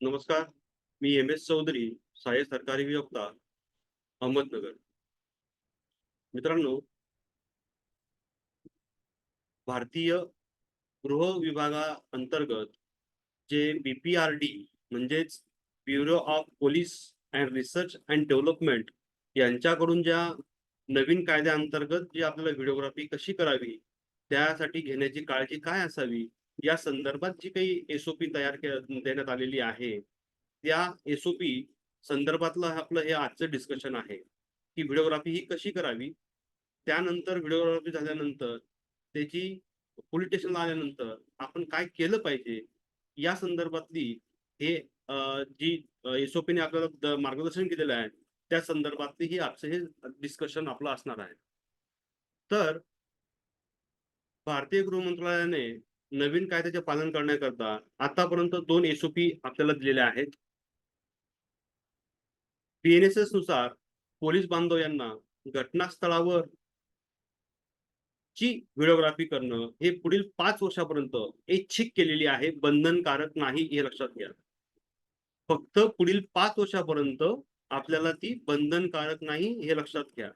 नमस्कार मी M S Chaudhari सहाय्यक सरकारी अभियोक्ता अहमदनगर. मित्रांनो भारतीय गृह विभागा अंतर्गत जे बीपीआरडी म्हणजेच bureau of police and research and development यांच्याकडून ज्या नवीन कायद्याअंतर्गत जी आपल्याला व्हिडिओग्राफी कशी करावी त्यासाठी घेण्याची काळजी काय असावी या संदर्भात जी काही एसओपी तयार देण्यात आलेली आहे त्या एसओपी संदर्भातलं आपलं हे आजचं डिस्कशन आहे की व्हिडिओग्राफी ही कशी करावी? त्यानंतर व्हिडिओग्राफी झाल्यानंतर त्याची पोलीस स्टेशनला आल्यानंतर आपण काय केलं पाहिजे? या संदर्भातली हे जी एसओपीने आपल्याला मार्गदर्शन केलेलं आहे त्या संदर्भातली ही आजचं हे डिस्कशन आपलं असणार आहे. तर भारतीय गृह मंत्रालयाने नवीन कायद्याचे पालन करण्याकरता आतापर्यंत दोन एसओपी आपल्याला दिलेल्या आहेत. पीएनएसएसनुसार पोलीस बांधव यांना घटनास्थळावर ची व्हिडिओग्राफी करणं हे पुढील पाच वर्षापर्यंत ऐच्छिक केलेली आहे. बंधनकारक नाही हे लक्षात घ्या. फक्त पुढील पाच वर्षापर्यंत आपल्याला ती बंधनकारक नाही हे लक्षात घ्या.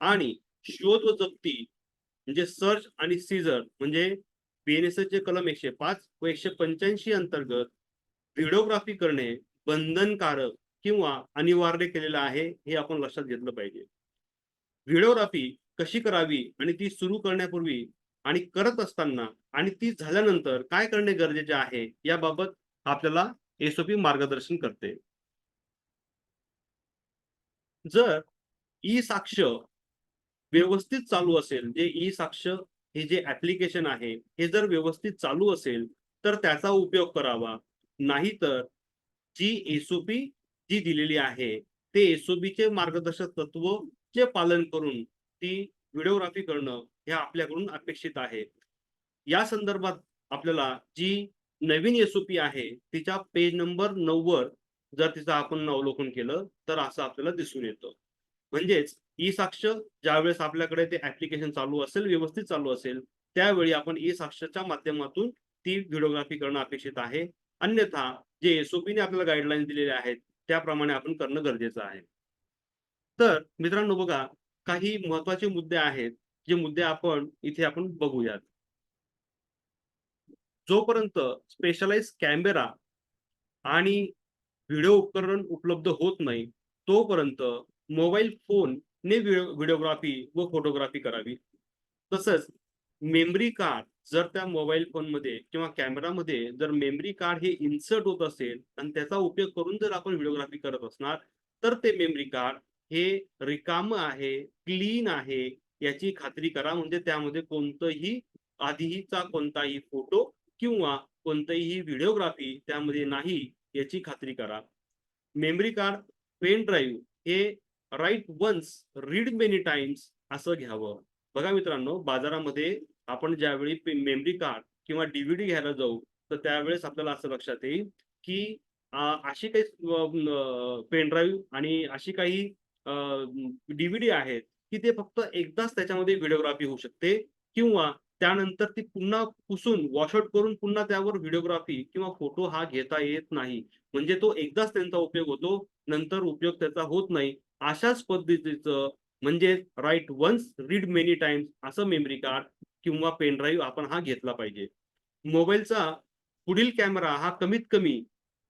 आणि शोध व जप्ती म्हणजे सर्च आणि सीझर म्हणजे बीएनएसएस कलम एकशे पाच व एकशे पंच्याऐंशी अंतर्गत व्हिडिओग्राफी करणे बंधनकारक किंवा अनिवार्य केलेलं आहे हे आपण लक्षात घेतलं पाहिजे. व्हिडिओग्राफी कशी करावी आणि ती सुरू करण्यापूर्वी आणि करत असताना आणि ती झाल्यानंतर काय करणे गरजेचे आहे याबाबत आपल्याला एसओपी मार्गदर्शन करते. जर ई साक्ष व्यवस्थित चालू असेल जे ई साक्ष हे जे ऍप्लिकेशन आहे हे जर व्यवस्थित चालू असेल तर त्याचा उपयोग करावा. नाहीतर जी एसओपी जी दिलेली आहे ते एसओपी चे मार्गदर्शक तत्व चे पालन करून ती व्हिडिओग्राफी करणं हे आपल्याकडून अपेक्षित आहे. या संदर्भात आपल्याला जी नवीन एसओपी आहे तिच्या पेज नंबर नऊ वर जर तिचं आपण अवलोकन केलं तर असं आपल्याला दिसून येतं. म्हणजेच ई साक्ष ज्यावेळेस आपल्याकडे ते ऍप्लिकेशन चालू असेल व्यवस्थित चालू असेल त्यावेळी आपण ई साक्षच्या माध्यमातून ती व्हिडिओग्राफी करणं अपेक्षित आहे. अन्यथा जे एसओपीने आपल्याला गाईडलाईन दिलेले आहेत त्याप्रमाणे आपण करणं गरजेचं आहे. तर मित्रांनो बघा काही महत्त्वाचे मुद्दे आहेत जे मुद्दे आपण इथे आपण बघूयात. जोपर्यंत स्पेशलाइज कॅमेरा आणि व्हिडिओ उपकरण उपलब्ध होत नाही तोपर्यंत मोबाईल फोन ने व्हिडिओग्राफी व फोटोग्राफी करावी. तसंच मेमरी कार्ड जर त्या मोबाईल फोनमध्ये किंवा कॅमेरामध्ये जर मेमरी कार्ड हे इन्सर्ट होत असेल आणि त्याचा उपयोग करून जर आपण व्हिडिओग्राफी करत असणार तर ते मेमरी कार्ड हे रिकाम आहे क्लीन आहे याची खात्री करा. म्हणजे त्यामध्ये कोणतंही आधीचा कोणताही फोटो किंवा कोणतीही व्हिडिओग्राफी त्यामध्ये नाही याची खात्री करा. मेमरी कार्ड पेन ड्राईव्ह हे write once read many times असं घ्यावं. बघा मित्रांनो बाजारामध्ये आपण ज्यावेळी मेमरी कार्ड किंवा डीव्हीडी घ्यायला जाऊ तर त्यावेळेस आपल्याला असं लक्षात येईल की अशी काही पेनड्राईव्ह आणि अशी काही डीव्हीडी आहेत की ते फक्त एकदाच त्याच्यामध्ये व्हिडिओग्राफी होऊ शकते किंवा त्यानंतर ती पुन्हा पुसून वॉशआउट करून पुन्हा त्यावर व्हिडिओग्राफी किंवा फोटो हा घेता येत नाही. म्हणजे तो एकदाच त्यांचा उपयोग होतो नंतर उपयोग त्याचा होत नाही. अशाच पद्धतीचं म्हणजे write once read many times असं मेमरी कार्ड किंवा पेन ड्राईव्ह आपण हा घेतला पाहिजे. मोबाईलचा पुढील कॅमेरा हा कमीत कमी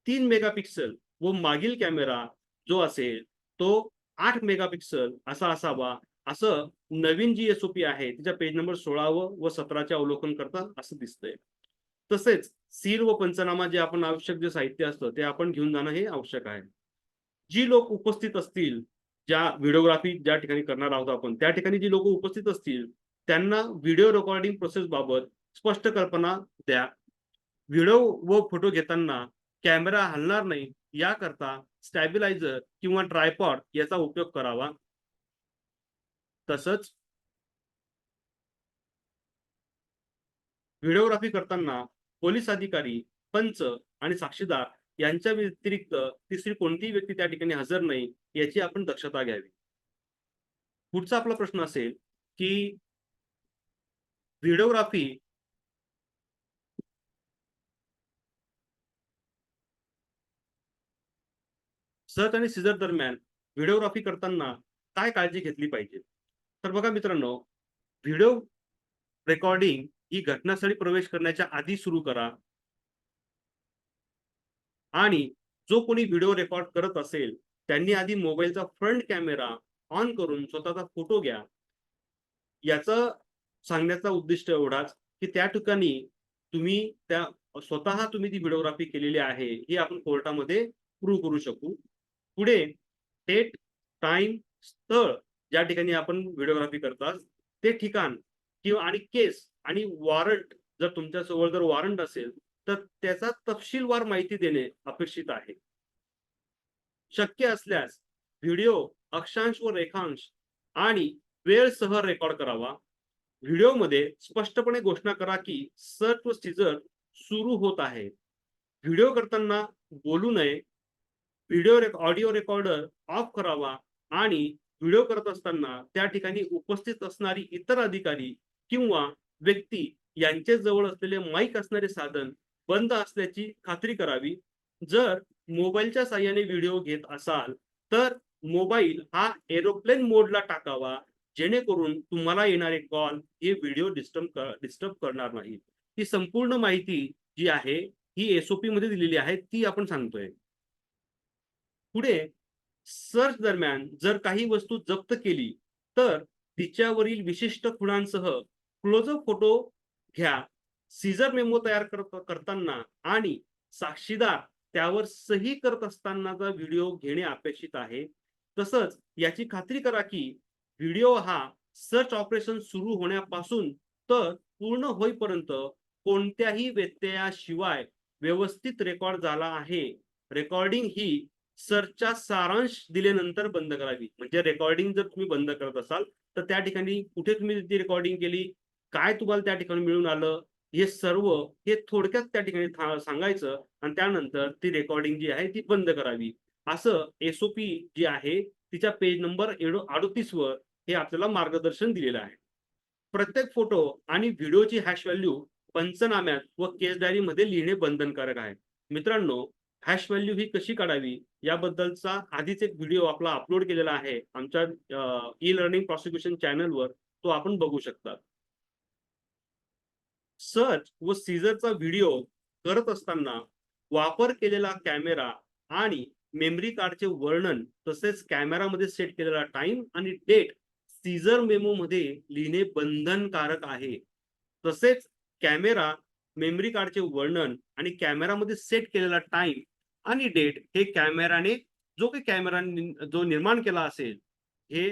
तीन मेगापिक्सल व मागील कॅमेरा जो असेल तो आठ मेगापिक्सल असा असावा. असं नवीन जी एस ओपी आहे तिच्या पेज नंबर सोळावं व सतराचे अवलोकन करता असं दिसतंय. तसेच सील व पंचनामा जे आपण आवश्यक जे साहित्य असतं ते आपण घेऊन जाणं हे आवश्यक आहे. जी लोक उपस्थित असतील ज्या व्हिडिओग्राफी ज्या ठिकाणी करणार आहोत आपण त्या ठिकाणी जी लोक उपस्थित असतील त्यांना व्हिडिओ रेकॉर्डिंग प्रोसेस बाबत स्पष्ट कल्पना द्या. व्हिडिओ व फोटो घेताना कॅमेरा हलणार नाही याकरता स्टॅबिलायझर किंवा ट्रायपॉड याचा उपयोग करावा. तसंच व्हिडिओग्राफी करताना पोलीस अधिकारी पंच आणि साक्षीदार यांच्या व्यतिरिक्त तिसरी कोणतीही व्यक्ती त्या ठिकाणी हजर नाही याची आपण दक्षता घ्यावी. पुढचा आपला प्रश्न असेल की व्हिडिओग्राफी सर्च आणि सीझर दरम्यान व्हिडिओग्राफी करताना काय काळजी घेतली पाहिजे? तर बघा मित्रांनो व्हिडिओ रेकॉर्डिंग ही घटनास्थळी प्रवेश करण्याच्या आधी सुरू करा आणि जो कोणी व्हिडिओ रेकॉर्ड करत असेल त्यांनी आधी मोबाईलचा फ्रंट कॅमेरा ऑन करून स्वतःचा फोटो घ्या. याचं सांगण्याचा उद्दिष्ट एवढाच की त्या ठिकाणी तुम्ही त्या स्वतः तुम्ही ती व्हिडिओग्राफी केलेली आहे ही आपण कोर्टामध्ये प्रूव्ह करू शकू. पुढे डेट टाइम स्थळ ज्या ठिकाणी आपण व्हिडिओग्राफी करतात ते ठिकाण किंवा आणि केस आणि वॉरंट जर तुमच्या जवळ जर वॉरंट असेल तर त्याचा तपशीलवार माहिती देणे अपेक्षित आहे. शक्य असल्यास व्हिडिओ अक्षांश व रेखांश आणि वेळसह रेकॉर्ड करावा. व्हिडिओमध्ये स्पष्टपणे घोषणा करा की सर्च व सीझर सुरू होत आहे. व्हिडिओ करताना बोलू नये. व्हिडिओ ऑडिओ रेकॉर्डर ऑफ करावा आणि व्हिडिओ करत असताना त्या ठिकाणी उपस्थित असणारी इतर अधिकारी किंवा व्यक्ती यांचे जवळ असलेले माईक असणारे साधन बंद असल्याची खात्री करावी. जर मोबाईलच्या साह्याने व्हिडिओ घेत असाल तर मोबाईल हा एरोप्लेन मोडला टाकावा जेणेकरून तुम्हाला येणारे कॉल हे व्हिडिओ डिस्टर्ब डिस्टर्ब करणार नाही ही संपूर्ण माहिती जी आहे ही एसओपी मध्ये दिलेली आहे ती आपण सांगतोय. पुढे सर्च दरम्यान जर काही वस्तू जप्त केली तर तिच्यावरील विशिष्ट खुणांसह क्लोजअप फोटो घ्या. सीझर मेमो तयार करत करताना आणि साक्षीदार त्यावर सही करत असतानाचा व्हिडिओ घेणे अपेक्षित आहे. तसंच याची खात्री करा की व्हिडिओ हा सर्च ऑपरेशन सुरू होण्यापासून तर पूर्ण होईपर्यंत कोणत्याही व्यत्ययाशिवाय व्यवस्थित रेकॉर्ड झाला आहे. रेकॉर्डिंग ही सर्चचा सारांश दिल्यानंतर बंद करावी. म्हणजे रेकॉर्डिंग जर तुम्ही बंद करत असाल तर त्या ठिकाणी कुठे तुम्ही ती रेकॉर्डिंग केली? काय तुम्हाला त्या ठिकाणी मिळून आलं? हे सर्व हे थोडक्यात त्या ठिकाणी सांगायचं आणि त्यानंतर ती रेकॉर्डिंग जी आहे ती बंद करावी. असं एसओपी जी आहे तिच्या पेज नंबर अडतीस वर हे आपल्याला मार्गदर्शन दिलेलं आहे. प्रत्येक फोटो आणि व्हिडिओची हॅश व्हॅल्यू पंचनाम्यात व केस डायरी मध्ये लिहिणे बंधनकारक आहे. मित्रांनो हॅश व्हॅल्यू ही कशी काढावी? याबद्दलचा आधीच एक व्हिडिओ आपला अपलोड केलेला आहे आमच्या ई लर्निंग प्रॉसिक्युशन चॅनलवर तो आपण बघू शकता. सर्च व सीझरचा व्हिडिओ करत असताना वापर केलेला कॅमेरा आणि मेमरी कार्डचे वर्णन तसेच कॅमेरामध्ये सेट केलेला टाइम आणि डेट सीझर मेमो मध्ये लिहिणे बंधनकारक आहे. तसेच कॅमेरा मेमरी कार्डचे वर्णन आणि कॅमेरामध्ये सेट केलेला टाइम आणि डेट हे कॅमेराने जो काही कॅमेरा जो निर्माण केला असेल हे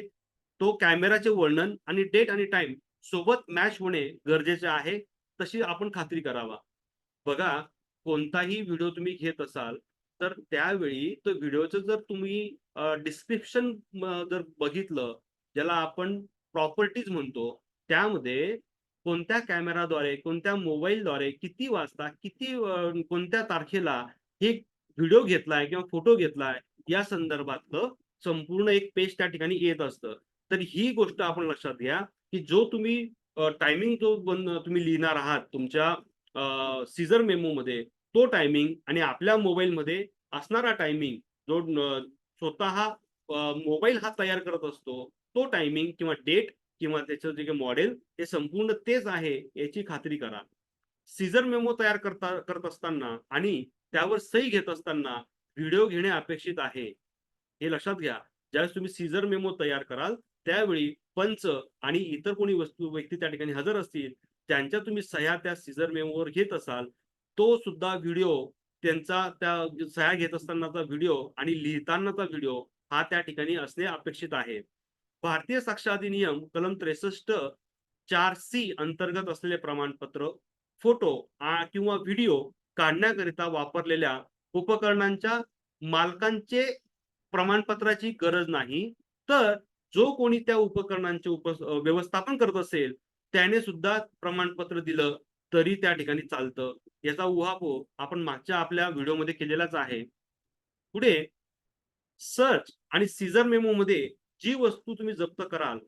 तो कॅमेराचे वर्णन आणि डेट आणि टाइम सोबत मॅच होणे गरजेचे आहे. तशी आपण खात्री करावा. बघा कोणताही व्हिडिओ तुम्ही घेत असाल तर त्यावेळी तो व्हिडिओचं जर तुम्ही डिस्क्रिप्शन जर बघितलं ज्याला आपण प्रॉपर्टीज म्हणतो त्यामध्ये कोणत्या कॅमेराद्वारे कोणत्या मोबाईलद्वारे किती वाजता किती कोणत्या तारखेला हे व्हिडिओ घेतलाय किंवा फोटो घेतलाय या संदर्भातलं संपूर्ण एक पेज त्या ठिकाणी येत असतं. तर ही गोष्ट आपण लक्षात घ्या की जो तुम्ही टायमिंग जो तुम्ही लिहिणार आहात तुमच्या सीझर मेमो मध्ये तो टायमिंग आणि आपल्या मोबाईल मध्ये असणारा टायमिंग जो स्वतः मोबाईल हा तयार करत असतो तो टायमिंग किंवा डेट किंवा त्याचं जे काही मॉडेल हे संपूर्ण तेच आहे याची खात्री करा. सीझर मेमो तयार करता करत असताना आणि त्यावर सही घेत असताना व्हिडिओ घेणे अपेक्षित आहे. हे लक्षात घ्या. ज्यावेळेस तुम्ही सीझर मेमो तयार कराल त्यावेळी पंच आणि इतर कोणी वस्तू व्यक्ती त्या ठिकाणी हजर असतील त्यांच्या तुम्ही सह्या त्या सीझर मेमोवर घेत असाल तो सुद्धा व्हिडिओ त्यांचा त्या सह्या घेत असतानाचा व्हिडिओ आणि लिहितानाचा व्हिडिओ हा त्या ठिकाणी असणे अपेक्षित आहे. भारतीय साक्ष अधिनियम कलम त्रेसष्ट चार सी अंतर्गत असलेले प्रमाणपत्र फोटो किंवा व्हिडिओ काढण्याकरिता वापरलेल्या उपकरणांच्या मालकांचे प्रमाणपत्राची गरज नाही. तर जो कोणी त्या उपकरणांचे उप व्यवस्थापन करत असेल त्याने सुद्धा प्रमाणपत्र दिलं तरी त्या ठिकाणी चालतं. याचा उहापोह आपण मागच्या आपल्या व्हिडिओमध्ये केलेलाच आहे. पुढे सर्च आणि सीझर मेमो मध्ये जी वस्तू तुम्ही जप्त कराल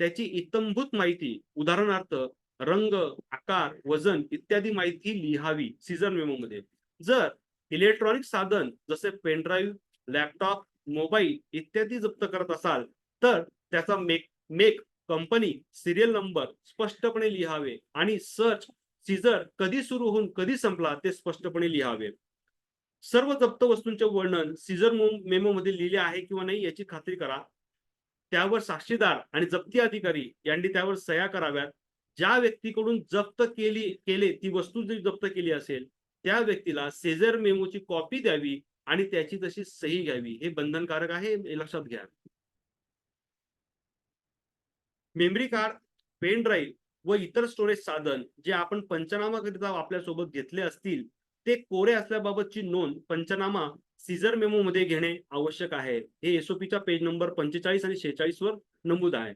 त्याची इतंभूत माहिती उदाहरणार्थ रंग आकार वजन इत्यादी माहिती लिहावी सीझर मेमो मध्ये. जर इलेक्ट्रॉनिक साधन जसे पेनड्राईव्ह लॅपटॉप मोबाईल इत्यादी जप्त करत असाल तर त्याचा make make company serial number स्पष्टपणे लिहावे आणि सर्च सीझर कधी सुरू होऊन कधी संपला ते स्पष्टपणे लिहावे. सर्व जप्त वस्तूंचे वर्णन सीझर मेमो मध्ये लिहिले आहे किंवा नाही याची खात्री करा. त्यावर साक्षीदार आणि जप्ती अधिकारी यांनी त्यावर सह्या कराव्यात. ज्या व्यक्तीकडून जप्त केली केले ती वस्तू जरी जप्त केली असेल त्या व्यक्तीला सेजर मेमोची कॉपी द्यावी आणि त्याची तशी सही घ्यावी. हे बंधनकारक आहे लक्षात घ्या. मेमरी कार्ड पेन ड्राईव्ह व इतर स्टोरेज साधन जे आपण पंचनामाकरिता आपल्यासोबत घेतले असतील ते कोरे असल्याबाबतची नोंद पंचनामा सीझर मेमो मध्ये घेणे आवश्यक आहे. हे एसओपीचा पेज नंबर पंचेचाळीस आणि शेहेचाळीस वर नमूद आहे.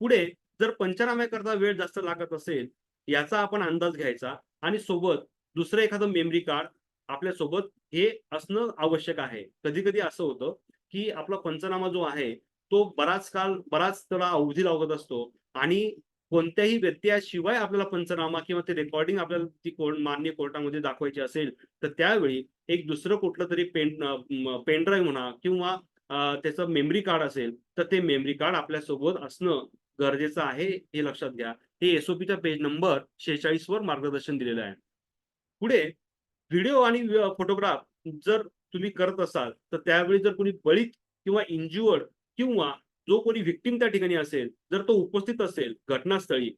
पुढे जर पंचनाम्याकरता वेळ जास्त लागत असेल याचा आपण अंदाज घ्यायचा आणि सोबत दुसरं एखादं मेमरी कार्ड आपल्यासोबत हे असणं आवश्यक आहे. कधी कधी असं होतं की आपला पंचनामा जो आहे तो बराच काल बराच त्याला अवधी लागत असतो. आणि कोणत्याही व्यत्ययाशिवाय आपल्याला पंचनामा किंवा ते रेकॉर्डिंग आपल्याला ती कोर्ट मान्य कोर्टामध्ये दाखवायची असेल तर त्यावेळी एक दुसरं कुठलं तरी पेन पेनड्राईव्ह म्हणा किंवा त्याचं मेमरी कार्ड असेल तर ते मेमरी कार्ड आपल्यासोबत असणं गरजेचं आहे हे लक्षात घ्या. हे एसओपीच्या पेज नंबर शेहेचाळीस वर मार्गदर्शन दिलेलं आहे. पुढे व्हिडिओ आणि फोटोग्राफ जर तुम्ही करत असाल तर त्यावेळी जर कोणी बळीत किंवा इंज्युअर्ड किंवा जो कोणी व्हिक्टीम त्या ठिकाणी असेल जर तो उपस्थित असेल घटनास्थळी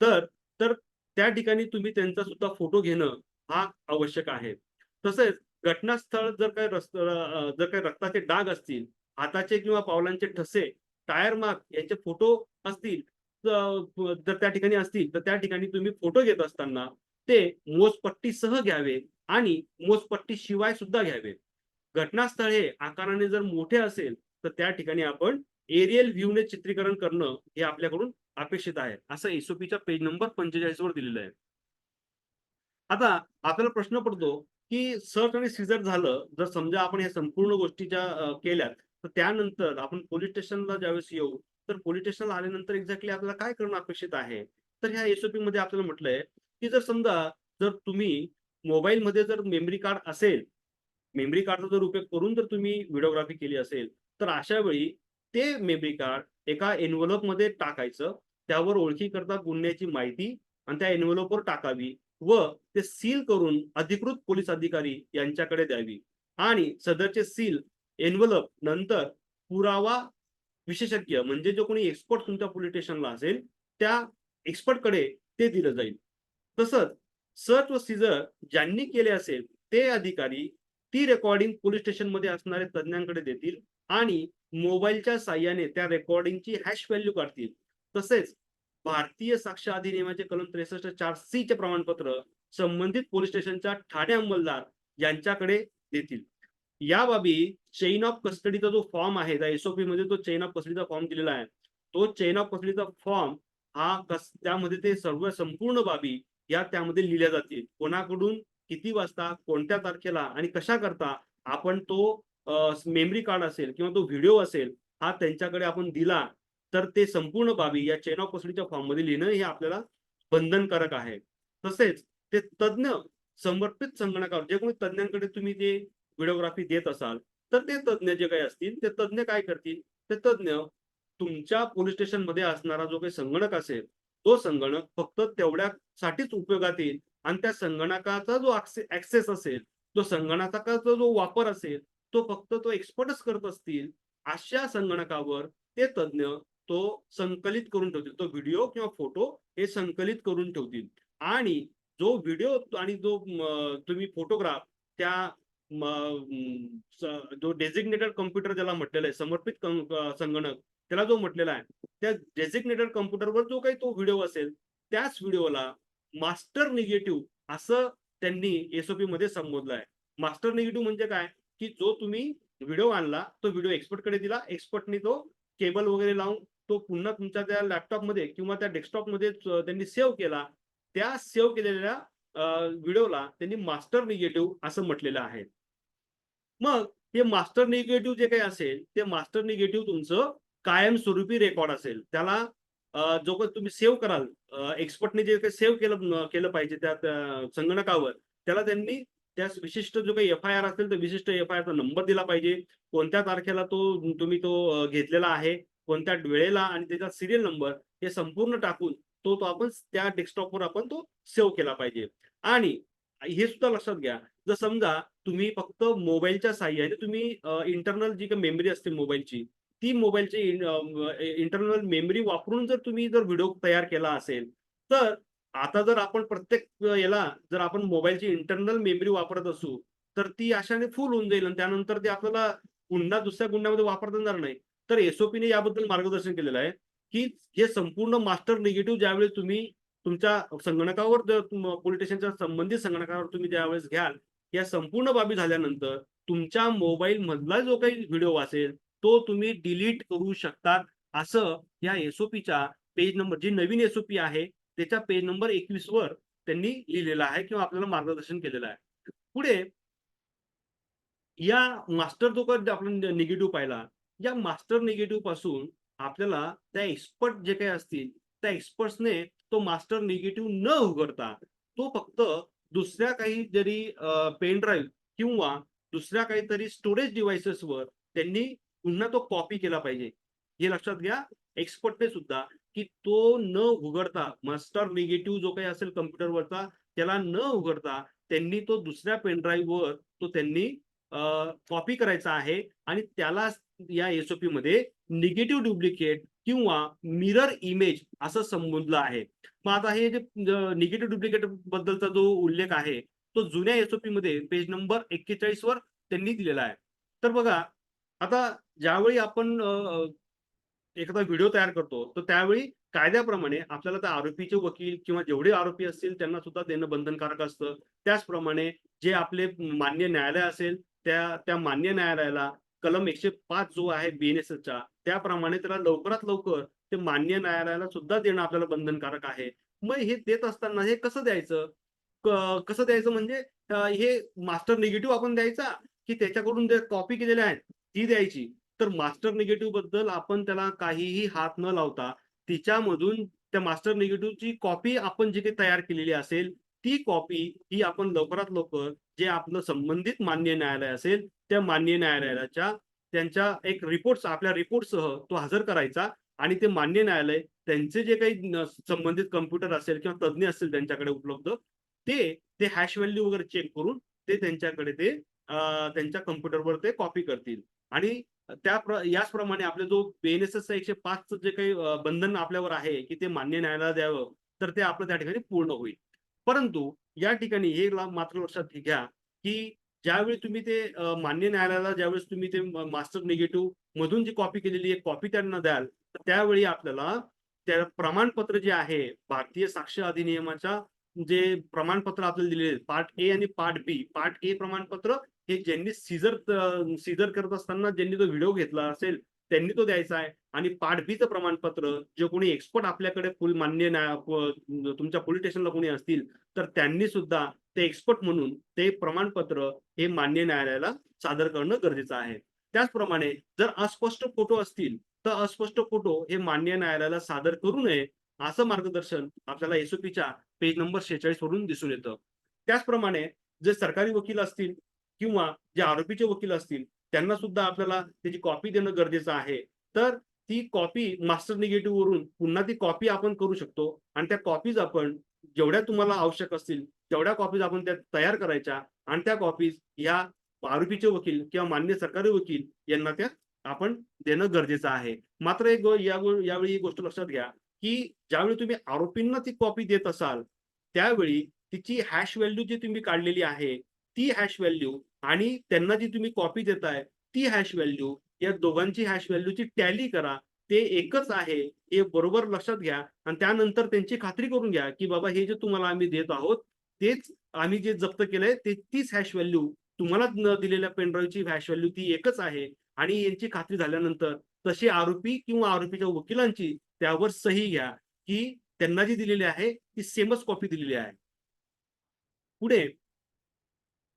तर तर त्या ठिकाणी तुम्ही त्यांचा सुद्धा फोटो घेणं हा आवश्यक आहे. तसेच घटनास्थळ जर काही रस्त जर काही रक्ताचे डाग असतील हाताचे किंवा पावलांचे ठसे टायर मार्क याचे फोटो असतील जर त्या ठिकाणी असतील तर त्या ठिकाणी तुम्ही फोटो घेत असताना ते मोजपट्टीसह घ्यावे आणि मोजपट्टी शिवाय सुद्धा घ्यावे. घटनास्थळ हे आकाराने जर मोठे असेल तर त्या ठिकाणी आपण एरियल व्ह्यूने चित्रीकरण करणं हे आपल्याकडून अपेक्षित आहे. असं एसओपीच्या पेज नंबर पंचेचाळीस वर दिलेलं आहे. आता आपल्याला प्रश्न पडतो की सर्च आणि सीझर झालं जर समजा आपण या संपूर्ण गोष्टी ज्या केल्यात तर त्यानंतर आपण पोलीस स्टेशनला ज्यावेळेस येऊ तर पोलीस स्टेशनला आल्यानंतर एक्झॅक्टली आपल्याला काय करणं अपेक्षित आहे? तर ह्या एसओपी मध्ये आपल्याला म्हटलंय की जर समजा जर तुम्ही मोबाईल मध्ये जर मेमरी कार्ड असेल मेमरी कार्डचा जर उपयोग करून जर तुम्ही व्हिडिओग्राफी केली असेल तर अशा वेळी ते मेमरी कार्ड एका एनव्हलपमध्ये टाकायचं त्यावर ओळखी करता गुन्ह्याची माहिती आणि त्या एनव्हलपवर टाकावी व ते सील करून अधिकृत पोलीस अधिकारी यांच्याकडे द्यावी. आणि सदरचे सील एनव्हलप नंतर पुरावा विशेषज्ञ म्हणजे जो कोणी एक्सपर्ट तुमच्या पोलीस स्टेशनला असेल त्या एक्सपर्टकडे ते दिलं जाईल. तसंच सर्च व सीझर ज्यांनी केले असेल ते अधिकारी ती रेकॉर्डिंग पोलीस स्टेशनमध्ये असणाऱ्या तज्ज्ञांकडे देतील आणि मोबाईलच्या साह्याने त्या रेकॉर्डिंगची हॅश व्हॅल्यू काढतील. तसेच भारतीय साक्ष अधिनियमाचे कलम त्रेसष्ट चार सी चे प्रमाणपत्र संबंधित पोलीस स्टेशनच्या ठाणे अंमलदार यांच्याकडे देतील. या बाबी चेन ऑफ कस्टडीचा जो फॉर्म आहे त्या एसओपी मध्ये तो चेन ऑफ कस्टडीचा फॉर्म दिलेला आहे. तो चेन ऑफ कस्टडीचा फॉर्म हा कस त्यामध्ये ते सर्व संपूर्ण बाबी या त्यामध्ये लिहिल्या जातील. कोणाकडून किती वाजता कोणत्या तारखेला आणि कशा करता आपण तो मेमरी कार्ड असेल किंवा तो व्हिडिओ असेल हा त्यांच्याकडे आपण दिला तर ते संपूर्ण बाबी या चेन ऑफ कस्टडीच्या फॉर्ममध्ये लिहिणं हे आपल्याला बंधनकारक आहे. तसेच ते तज्ज्ञ समर्पित संगणकावर जे कोणी तज्ज्ञांकडे तुम्ही ते व्हिडिओग्राफी देत असाल तर ते तज्ज्ञ जे काही असतील ते तज्ज्ञ काय करतील? ते तज्ज्ञ तुमच्या पोलीस स्टेशनमध्ये असणारा जो काही संगणक असेल तो संगणक फक्त तेवढ्यासाठीच उपयोगात येईल आणि त्या संगणकाचा जो ऍक्सेस असेल तो संगणकाचा जो वापर असेल तो फक्त तो एक्सपर्टच करत असतील अशा संगणकावर ते तज्ज्ञ तो संकलित करून ठेवतील. तो व्हिडिओ किंवा फोटो हे संकलित करून ठेवतील. आणि जो व्हिडिओ आणि जो तुम्ही फोटोग्राफ त्या जो डेझिग्नेटेड कम्प्युटर ज्याला म्हटलेला आहे समर्पित संगणक त्याला जो म्हटलेला आहे त्या डेझिग्नेटेड कम्प्युटरवर जो काही तो व्हिडिओ असेल त्याच व्हिडिओला मास्टर निगेटिव्ह असं त्यांनी एसओपी मध्ये संबोधलं आहे. मास्टर निगेटिव्ह म्हणजे काय? की जो तुम्ही व्हिडिओ आणला तो व्हिडिओ एक्सपर्टकडे दिला. एक्सपर्टनी तो केबल वगैरे लावून तो पुन्हा तुमच्या त्या लॅपटॉपमध्ये किंवा त्या डेस्कटॉपमध्ये त्यांनी सेव्ह केला. त्या सेव्ह केलेल्या व्हिडिओला त्यांनी मास्टर निगेटिव्ह असं म्हटलेलं आहे. मग हे मास्टर निगेटिव्ह जे काही असेल ते मास्टर निगेटिव्ह तुमचं कायमस्वरूपी रेकॉर्ड असेल. त्याला जो काही तुम्ही सेव्ह कराल एक्सपर्टने जे काही सेव्ह केलं केलं पाहिजे त्या संगणकावर त्याला त्यांनी त्या विशिष्ट जो काही एफ आय आर असेल तर विशिष्ट एफ आय आरचा नंबर दिला पाहिजे. कोणत्या तारखेला तो तुम्ही तो घेतलेला आहे कोणत्या वेळेला आणि त्याचा सिरियल नंबर हे संपूर्ण टाकून तो तो आपण त्या डेस्कटॉपवर आपण तो सेव्ह केला पाहिजे. आणि हे सुद्धा लक्षात घ्या. जर समजा तुम्ही फक्त मोबाईलच्या साह्याने तुम्ही इंटरनल जी काही मेमरी असते मोबाईलची ती मोबाईलची इंटरनल मेमरी वापरून जर तुम्ही जर व्हिडिओ तयार केला असेल तर आता जर आपण प्रत्येक याला जर आपण मोबाईलची इंटरनल मेमरी वापरत असू तर ती अशाने फुल होऊन जाईल आणि त्यानंतर ते आपल्याला पुन्हा दुसऱ्या गुन्ह्यामध्ये वापरता येणार नाही. तर एसओपीने याबद्दल मार्गदर्शन केलेलं आहे की हे संपूर्ण मास्टर निगेटिव्ह ज्यावेळेस तुम्ही तुमच्या संगणकावर जर पोलीस स्टेशनच्या संबंधित संगणकावर तुम्ही ज्यावेळेस घ्याल या संपूर्ण बाबी झाल्यानंतर तुमच्या मोबाईल मधला जो काही व्हिडिओ असेल तो तुम्ही डिलीट करू शकतात. असं या एसओपीच्या पेज नंबर जी नवीन एसओपी आहे त्याच्या पेज नंबर एकवीस वर त्यांनी लिहिलेलं आहे किंवा आपल्याला मार्गदर्शन केलेलं आहे. पुढे या मास्टर जो काही आपण निगेटिव्ह पाहिला या मास्टर निगेटिव्हपासून आपल्याला त्या एक्सपर्ट जे काही असतील त्या एक्सपर्ट्सने तो मास्टर निगेटिव्ह न उघडता तो फक्त दुसऱ्या काही जरी पेन ड्राईव्ह किंवा दुसऱ्या काहीतरी स्टोरेज डिव्हायसेसवर त्यांनी पुन्हा तो कॉपी केला पाहिजे. हे लक्षात घ्या एक्सपर्टने सुद्धा की तो न उघडता मास्टर निगेटिव्ह जो काही असेल कम्प्युटरवरचा त्याला न उघडता त्यांनी तो दुसऱ्या पेनड्राईव्हवर तो त्यांनी कॉपी करायचा आहे आणि त्याला या एसओपी मध्ये निगेटिव्ह डुप्लिकेट किंवा मिरर इमेज असं संबोधलं आहे. मग आता हे जे निगेटिव्ह डुप्लिकेट बद्दलचा जो उल्लेख आहे तो जुन्या एसओपी मध्ये पेज नंबर एक्केचाळीस वर त्यांनी दिलेला आहे. तर बघा आता ज्यावेळी आपण एखादा व्हिडिओ तयार करतो तर त्यावेळी कायद्याप्रमाणे आपल्याला त्या आरोपीचे वकील किंवा जेवढे आरोपी असतील त्यांना सुद्धा देणं बंधनकारक असतं. त्याचप्रमाणे जे आपले मान्य न्यायालय असेल त्या त्या मान्य न्यायालयाला कलम एकशे पाच जो आहे बीएनएसचा त्याप्रमाणे त्याला लवकरात लवकर ते मान्य न्यायालयाला सुद्धा देणं आपल्याला बंधनकारक आहे. मग हे देत असताना हे कसं द्यायचं? कसं द्यायचं म्हणजे हे मास्टर निगेटिव्ह आपण द्यायचा की त्याच्याकडून जे कॉपी केलेल्या आहेत ती द्यायची. तर मास्टर निगेटिव्हबद्दल आपण त्याला काहीही हात न लावता तिच्यामधून त्या मास्टर निगेटिव्हची कॉपी आपण जी काही तयार केलेली असेल ती कॉपी ही आपण लवकरात लवकर जे आपलं संबंधित मान्य न्यायालय असेल त्या मान्य न्यायालयाच्या त्यांच्या एक रिपोर्ट आपल्या रिपोर्टसह तो हजर करायचा आणि ते मान्य न्यायालय त्यांचे जे काही संबंधित कम्प्युटर असेल किंवा तज्ज्ञ असतील त्यांच्याकडे उपलब्ध ते ते हॅश व्हॅल्यू वगैरे चेक करून ते त्यांच्याकडे ते त्यांच्या कम्प्युटरवर ते कॉपी करतील. आणि त्या याचप्रमाणे आपले जो बीएनएसएस एकशे पाचचं जे काही बंधन आपल्यावर आहे की ते मान्य न्यायालयाला द्यावं तर ते आपलं त्या ठिकाणी पूर्ण होईल. परंतु या ठिकाणी हे मात्र लक्षात घ्या की ज्यावेळी तुम्ही ते मान्य न्यायालयाला ज्यावेळेस तुम्ही ते मास्टर निगेटिव्ह मधून जी कॉपी केलेली आहे कॉपी त्यांना द्याल तर त्यावेळी आपल्याला त्या प्रमाणपत्र जे आहे भारतीय साक्ष अधिनियमाच्या जे प्रमाणपत्र आपल्याला दिलेले पार्ट ए आणि पार्ट बी पार्ट ए प्रमाणपत्र हे ज्यांनी सीझर सीझर करत असताना ज्यांनी तो व्हिडिओ घेतला असेल त्यांनी तो द्यायचा आहे. आणि पाठबीचं प्रमाणपत्र जे कोणी एक्सपर्ट आपल्याकडे फुल मान्य तुमच्या पोलीस स्टेशनला कोणी असतील तर त्यांनी सुद्धा ते एक्सपर्ट म्हणून ते प्रमाणपत्र हे मान्य न्यायालयाला सादर करणं गरजेचं आहे. त्याचप्रमाणे जर अस्पष्ट फोटो असतील तर अस्पष्ट फोटो हे मान्य न्यायालयाला सादर करू नये असं मार्गदर्शन आपल्याला एसओपीच्या पेज नंबर शेहेचाळीस वरून दिसून येतं. त्याचप्रमाणे जे सरकारी वकील असतील किंवा जे आरोपीचे वकील असतील त्यांना सुद्धा आपल्याला त्याची कॉपी देणं गरजेचं आहे. तर ती कॉपी मास्टर निगेटिव्ह वरून पुन्हा ती कॉपी आपण करू शकतो आणि त्या कॉपीज आपण जेवढ्या तुम्हाला आवश्यक असतील तेवढ्या कॉपीज आपण त्या तयार करायच्या आणि त्या कॉपीज या आरोपीचे वकील किंवा मान्य सरकारी वकील यांना त्या आपण देणं गरजेचं आहे. मात्र एक यावेळी गोष्ट लक्षात घ्या की ज्यावेळी तुम्ही आरोपींना ती कॉपी देत असाल त्यावेळी तिची हॅश व्हॅल्यू जी तुम्ही काढलेली आहे ती हॅश व्हॅल्यू आणि त्यांना जी तुम्ही कॉपी देताय ती हॅश व्हॅल्यू या दोघांची हॅश व्हॅल्यूची टॅली करा. ते एकच आहे हे बरोबर लक्षात घ्या आणि त्यानंतर त्यांची खात्री करून घ्या की बाबा हे जे तुम्हाला आम्ही देत आहोत तेच आम्ही जे जप्त केलंय ते तीच हॅश व्हॅल्यू तुम्हाला दिलेल्या पेनड्राईव्हची हॅश व्हॅल्यू ती एकच आहे. आणि यांची खात्री झाल्यानंतर तसे आरोपी किंवा आरोपीच्या वकिलांची त्यावर सही घ्या की त्यांना जी दिलेली आहे ती सेमच कॉपी दिलेली आहे. पुढे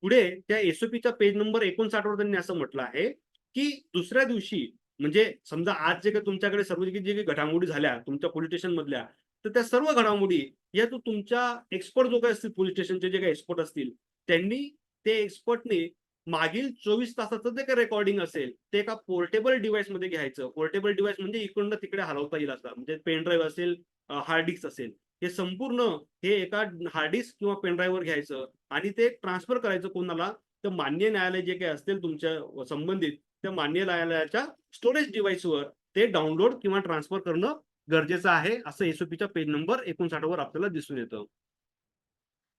पुढे त्या एसओपीचा पेज नंबर एकोणसाठ वर त्यांनी असं म्हटलं आहे की दुसऱ्या दिवशी म्हणजे समजा आज जे काही तुमच्याकडे सर्व जे काही घडामोडी झाल्या तुमच्या पोलीस स्टेशन मधल्या तर त्या सर्व घडामोडी या तो तुमच्या एक्सपर्ट जो काही असतील पोलीस स्टेशनचे जे काही एक्सपर्ट असतील त्यांनी ते एक्सपर्टने मागील चोवीस तासाचं जे काही रेकॉर्डिंग असेल ते एका पोर्टेबल डिव्हाइसमध्ये घ्यायचं. पोर्टेबल डिव्हाइस म्हणजे इकडनं तिकडे हलवता येईल असं. म्हणजे पेन ड्राईव्ह असेल हार्ड डिस्क असेल. हे संपूर्ण हे एका हार्ड डिस्क किंवा पेन ड्राईव्हवर घ्यायचं. आणि ते ट्रान्सफर करायचं कोणाला? तर मान्य न्यायालय जे काही असतील तुमच्या संबंधित त्या मान्य न्यायालयाच्या स्टोरेज डिव्हाइसवर ते डाउनलोड किंवा ट्रान्सफर करणं गरजेचं आहे असं एसओपीच्या पेज नंबर एकोणसाठ वर आपल्याला दिसून येतं.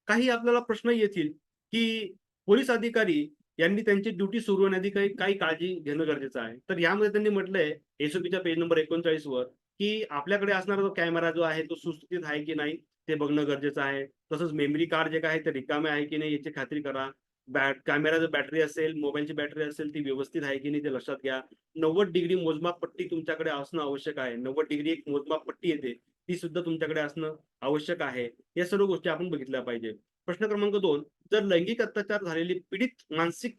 काही आपल्याला प्रश्न येतील की पोलीस अधिकारी यांनी त्यांची ड्युटी सुरू होण्याआधी काही काही काळजी घेणं गरजेचं आहे. तर यामध्ये त्यांनी म्हटलंय एसओपीच्या पेज नंबर एकोणचाळीस वर की आपल्याकडे असणारा जो कॅमेरा जो आहे तो सुस्थितीत आहे की नाही? ते बघणं गरजेचं आहे. तसंच मेमरी कार्ड जे काय आहे ते रिकामे आहे की नाही याची खात्री करा. बॅट कॅमेरा जर बॅटरी असेल मोबाईलची बॅटरी असेल ती व्यवस्थित आहे की नाही ते लक्षात घ्या. नव्वद डिग्री मोजमाप पट्टी तुमच्याकडे असणं आवश्यक आहे. नव्वद डिग्री एक मोजमाप पट्टी येते. ती सुद्धा तुमच्याकडे असणं आवश्यक आहे. या सर्व गोष्टी आपण बघितल्या पाहिजे. प्रश्न क्रमांक दोन जर लैंगिक अत्याचार झालेली पीडित मानसिक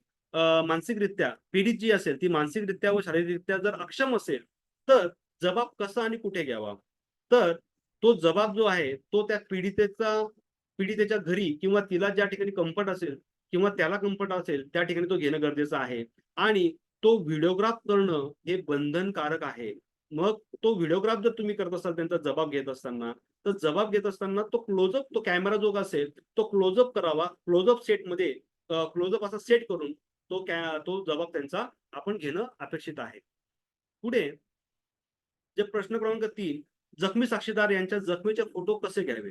मानसिकरित्या पीडित जी असेल ती मानसिकरित्या व शारीरिकरित्या जर अक्षम असेल तर जबाब कसा आणि कुठे घ्यावा? तर तो जबाब जो आहे तो त्या पीडितेचा पीडितेच्या घरी किंवा तिला ज्या ठिकाणी कम्फर्ट असेल किंवा त्याला कम्फर्ट असेल त्या ठिकाणी तो घेणं गरजेचं आहे. आणि तो व्हिडिओग्राफ करणं हे बंधनकारक आहे. मग तो व्हिडिओग्राफ जर तुम्ही करत असाल त्यांचा जबाब घेत असताना तर जबाब घेत असताना तो क्लोजअप तो कॅमेरा जो असेल तो क्लोजअप करावा. क्लोजअप सेटमध्ये क्लोजअप असा सेट करून तो कॅ तो जबाब त्यांचा आपण घेणं अपेक्षित आहे. पुढे जे प्रश्न क्रमांक तीन जखमी साक्षीदार यांच्या जखमीचे फोटो कसे घ्यावे?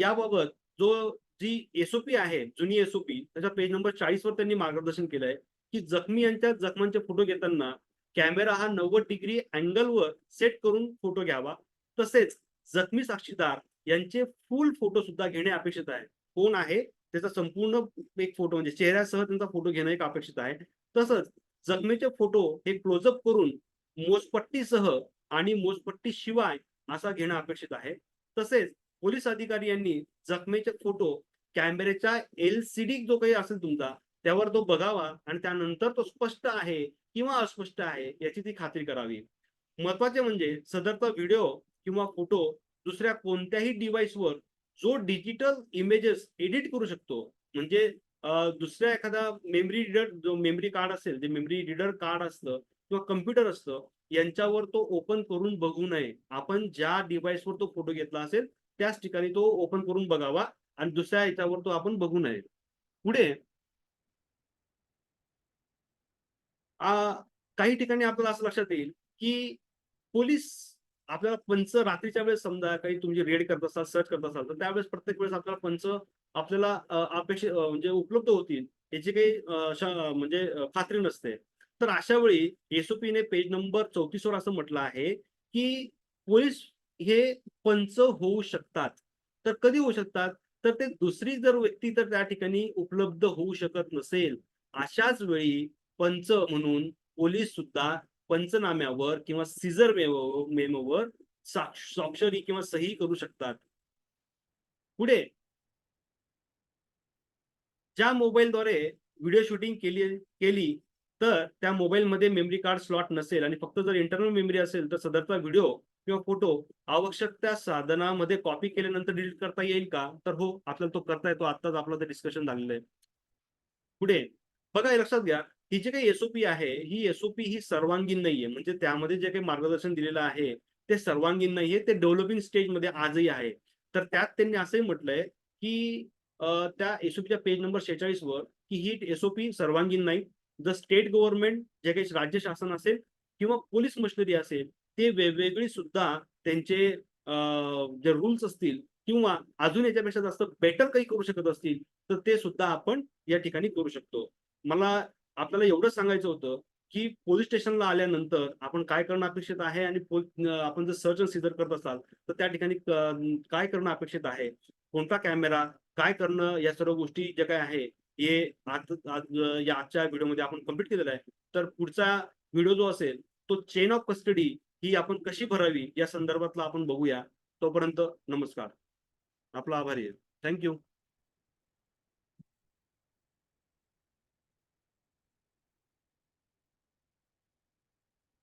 याबाबत जो जी एसओपी आहे जुनी एसओपी त्याच्या पेज नंबर चाळीस वर त्यांनी मार्गदर्शन केलंय की जखमी यांच्या जखमांचे फोटो घेताना कॅमेरा हा नव्वद डिग्री अँगलवर सेट करून फोटो घ्यावा. तसेच जखमी साक्षीदार यांचे फुल फोटो सुद्धा घेणे अपेक्षित आहे. कोण आहे? त्याचा संपूर्ण एक फोटो म्हणजे चेहऱ्यासह त्यांचा फोटो घेणं एक अपेक्षित आहे. तसंच जखमीचे फोटो हे क्लोजअप करून मोजपट्टीसह आणि मोजपट्टी शिवाय असा घेणं अपेक्षित आहे. तसेच पोलीस अधिकारी यांनी जखमेचे फोटो कॅमेऱ्याच्या एलसीडी जो काही असेल तुमचा त्यावर तो बघावा आणि त्यानंतर तो स्पष्ट आहे किंवा अस्पष्ट आहे याची ती खात्री करावी. महत्त्वाचे म्हणजे सदरचा व्हिडिओ किंवा फोटो दुसऱ्या कोणत्याही डिव्हाइसवर जो डिजिटल इमेजेस एडिट करू शकतो म्हणजे दुसऱ्या एखादा मेमरी रिडर जो मेमरी कार्ड असेल जे मेमरी रिडर कार्ड असतं किंवा कम्प्युटर असतं यांच्यावर तो ओपन करून बघू नये. आपण ज्या डिव्हाइसवर तो फोटो घेतला असेल त्याच ठिकाणी तो ओपन करून बघावा आणि दुसऱ्या याच्यावर तो आपण बघू नये. पुढे काही ठिकाणी आपल्याला असं लक्षात येईल की पोलीस आपल्याला पंच रात्रीच्या वेळेस समजा काही तुम्ही रेड करत असाल सर्च करत असाल तर त्यावेळेस प्रत्येक वेळेस आपल्याला पंच आपल्याला अपेक्षित म्हणजे उपलब्ध होतील याची काही म्हणजे खात्री नसते. तर अशा वेळी एसओपीने पेज नंबर चौतीसवर असं म्हटलं आहे की पोलीस हे पंच होऊ शकतात. तर कधी होऊ शकतात? तर ते दुसरी जर व्यक्ती तर त्या ठिकाणी उपलब्ध होऊ शकत नसेल अशाच वेळी पंच म्हणून पोलीस सुद्धा पंचनाम्यावर किंवा सिझर मेमोवर स्वाक्षरी किंवा सही करू शकतात. पुढे ज्या मोबाईलद्वारे व्हिडिओ शूटिंग केली केली तर त्या मोबाईलमध्ये मेमरी कार्ड स्लॉट नसेल आणि फक्त जर इंटरनल मेमरी असेल तर सदरचा व्हिडिओ किंवा फोटो आवश्यक त्या साधनामध्ये कॉपी केल्यानंतर डिलीट करता येईल का? तर हो आपल्याला तो करता येतो. आताच आपला ते डिस्कशन झालेलं आहे. पुढे बघा लक्षात घ्या. ही जी काही एसओपी आहे ही एसओपी ही सर्वांगीण नाहीये. म्हणजे त्यामध्ये जे काही मार्गदर्शन दिलेलं आहे ते सर्वांगीण नाहीये. ते डेव्हलपिंग स्टेजमध्ये आजही आहे. तर त्यात त्यांनी असंही म्हटलंय की त्या एसओपीच्या पेज नंबर शेहेचाळीस वर की ही एसओपी सर्वांगीण नाही जर स्टेट गव्हर्नमेंट जे काही राज्य शासन असेल किंवा पोलीस मशिनरी असेल ते वेगवेगळी सुद्धा त्यांचे जे रूल्स असतील किंवा अजून याच्यापेक्षा जास्त बेटर काही करू शकत असतील तर ते सुद्धा आपण या ठिकाणी करू शकतो. मला आपल्याला एवढं सांगायचं होतं की पोलीस स्टेशनला आल्यानंतर आपण काय करणं अपेक्षित आहे आणि आपण जर सर्च अँड सीझर करत असाल तर त्या ठिकाणी काय करणं अपेक्षित आहे? कोणता कॅमेरा? काय करणं या सर्व गोष्टी ज्या काय आहे हे आज आज या आजच्या व्हिडिओमध्ये आपण कंप्लीट केलेला आहे. तर पुढचा व्हिडिओ जो असेल तो चेन ऑफ कस्टडी ही आपण कशी भरावी या संदर्भातला आपण बघूया. तोपर्यंत नमस्कार. आपला आभारी आहे. थँक्यू